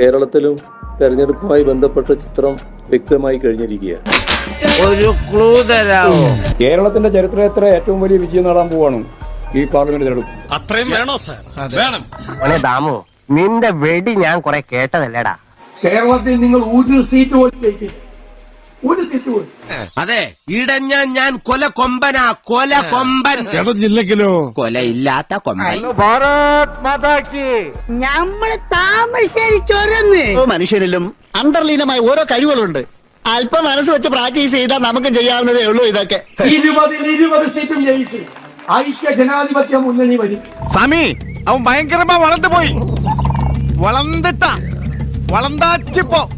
കേരളത്തിലും തെരഞ്ഞെടുപ്പുമായി ബന്ധപ്പെട്ട ചിത്രം വ്യക്തമായി കഴിഞ്ഞിരിക്കുകയാണ്. ഒരു ക്ലൂ തരാമോ കേരളത്തിന്റെ ചരിത്രത്തിലെ ഏറ്റവും വലിയ വിജയം നേടാൻ പോവാണ് ഈ പാർലമെന്റ് തെരഞ്ഞെടുപ്പ്? അത്രയും വേണോ സാർ? വേണം. ദാമു നിന്റെ വെടി ഞാൻ കുറെ കേട്ടതല്ലേടാ? കേരളത്തിൽ നിങ്ങൾ ഒരു സീറ്റ് പോലും ജയിക്കില്ല. ഒരു സീറ്റ് പോലും അതെ ഇടഞ്ഞ ഞാൻ കൊല കൊമ്പനാ കൊല കൊമ്പൻ. ഇടഞ്ഞില്ലെങ്കിലോ കൊലയില്ലാത്ത കൊമ്പൻ. നമ്മൾ താമരശ്ശേരി ചൊരന്ന് മനുഷ്യനിലും അന്തർലീനമായ ഓരോ കഴിവുകളുണ്ട്. അല്പം മനസ്സ് വെച്ച് പ്രാക്ടീസ് ചെയ്താൽ നമുക്കും ചെയ്യാവുന്നതേ ഉള്ളൂ ഇതൊക്കെ. ഇരുപതിൽ ഇരുപത് സീറ്റും ജയിച്ച്. ഐക്യ ജനാധിപത്യ മുന്നണി വരും. സമി അവൻ ഭയങ്കരമാ വളർന്നു പോയി. വളർന്നിട്ട. വളർന്നാച്ചിപ്പോ.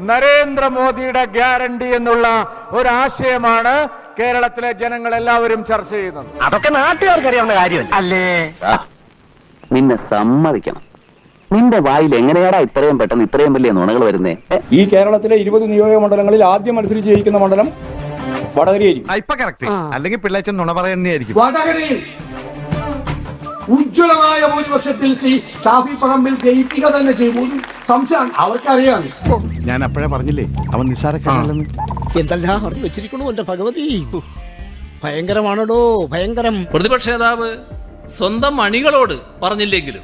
നരേന്ദ്രമോദിയുടെ ഗ്യാരണ്ടി എന്നുള്ള ഒരു ഒരാശയമാണ് കേരളത്തിലെ ജനങ്ങൾ എല്ലാവരും ചർച്ച ചെയ്യുന്നത്. അതൊക്കെ നാട്ടുകാർക്ക് അറിയാവുന്ന കാര്യമല്ല? അല്ലേ? നിന്നെ സമ്മതിക്കണം. നിന്റെ വായിൽ എങ്ങനെയാടാ ഇത്രയും പെട്ടെന്ന് ഇത്രയും വലിയ നുണകൾ വരുന്നേ? ഈ കേരളത്തിലെ ഇരുപത് നിയോജക മണ്ഡലങ്ങളിൽ ആദ്യം മത്സരിച്ച് ജയിക്കുന്ന മണ്ഡലം വടകരയായിരിക്കും. അല്ലെങ്കിൽ പിള്ളേച്ചൻ നുണ പറയുന്നതായിരിക്കും. വടകരയിൽ ഉജ്ജ്വലമായ ഭൂരിപക്ഷത്തിൽ ശ്രീ ഷാഫി പറമ്പിൽ ജയിക്കുക തന്നെ ചെയ്യും സംശയം അവർക്കറിയാം. ഞാൻ അപ്പോഴേ പറഞ്ഞില്ലേ? അവൻ നിസ്സാരക്കാരല്ലെന്ന് എന്തെല്ലാം അറിഞ്ഞു വെച്ചിരിക്കണു എന്റെ ഭഗവതി? ഭയങ്കരമാണോ ഭയങ്കരം. പ്രതിപക്ഷ നേതാവ് സ്വന്തം അണികളോട് പറഞ്ഞില്ലെങ്കിലും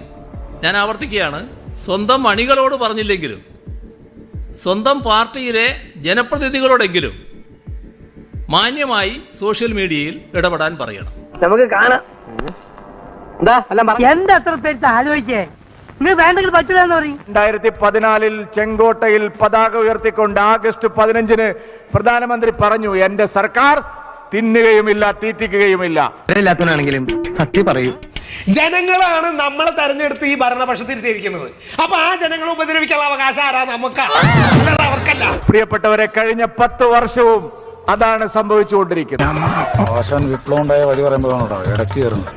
ഞാൻ ആവർത്തിക്കുകയാണ് സ്വന്തം അണികളോട് പറഞ്ഞില്ലെങ്കിലും സ്വന്തം പാർട്ടിയിലെ ജനപ്രതിനിധികളോടെങ്കിലും മാന്യമായി സോഷ്യൽ മീഡിയയിൽ ഇടപെടാൻ പറയണം. നമുക്ക് കാണാം. എന്താ എല്ലാം പറ. എന്താ അത്ര പേര് ആലോചിക്കേ നിങ്ങൾ വേണ്ടെങ്കിൽ പറ്റില്ല എന്ന് പറയും. രണ്ടായിരത്തി പതിനാലിൽ ചെങ്കോട്ടയിൽ പതാക ഉയർത്തിക്കൊണ്ട് ആഗസ്റ്റ് പതിനഞ്ചിന് പ്രധാനമന്ത്രി പറഞ്ഞു എന്റെ സർക്കാർ തിന്നുകയുമില്ല തീറ്റിക്കുകയുമില്ല. ഇല്ലാത്തവനാണെങ്കിലും സത്യം പറയൂ. ജനങ്ങളാണ് നമ്മളെ തെരഞ്ഞെടുത്ത് ഈ ഭരണപക്ഷത്തിരുത്തിയിരിക്കുന്നത്. അപ്പൊ ആ ജനങ്ങളെ ഉപദ്രവിക്കാനുള്ള അവകാശം ആരാ? നമുക്ക്. അവർക്കല്ല. പ്രിയപ്പെട്ടവരെ കഴിഞ്ഞ പത്ത് വർഷവും അതാണ് സംഭവിച്ചുകൊണ്ടിരിക്കുന്നത്. അവസാനം വിപ്ലവം ഉണ്ടായ വഴി പറയുമ്പോഴാണ് ഇടയ്ക്ക് കയറുന്നത്.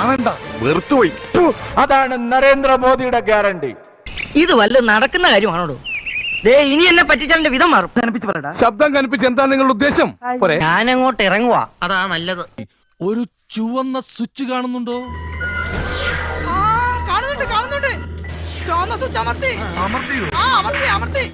ആണണ്ട വെറുത്തുപോയി അതാണ് നരേന്ദ്രമോദിയുടെ ഗ്യാരണ്ടി. ഇത് വല്ല നടക്കുന്ന കാര്യമാണോ ദേ ഇനി എന്നെ പറ്റിച്ചാലിന്റെ വിധം മാറും. ശബ്ദം കനിപ്പിച്ച് എന്താ നിങ്ങളുടെ ഉദ്ദേശം? ഞാൻ ഞാനങ്ങോട്ട് ഇറങ്ങുവാ. അതാ നല്ലത്. ഒരു ചുവന്ന സ്വിച്ച് കാണുന്നുണ്ടോ? കാണുന്നുണ്ട് കാണുന്നുണ്ട്. ചുവന്ന സ്വിച്ച് അമർത്തി. അമർത്തി അമർത്തി.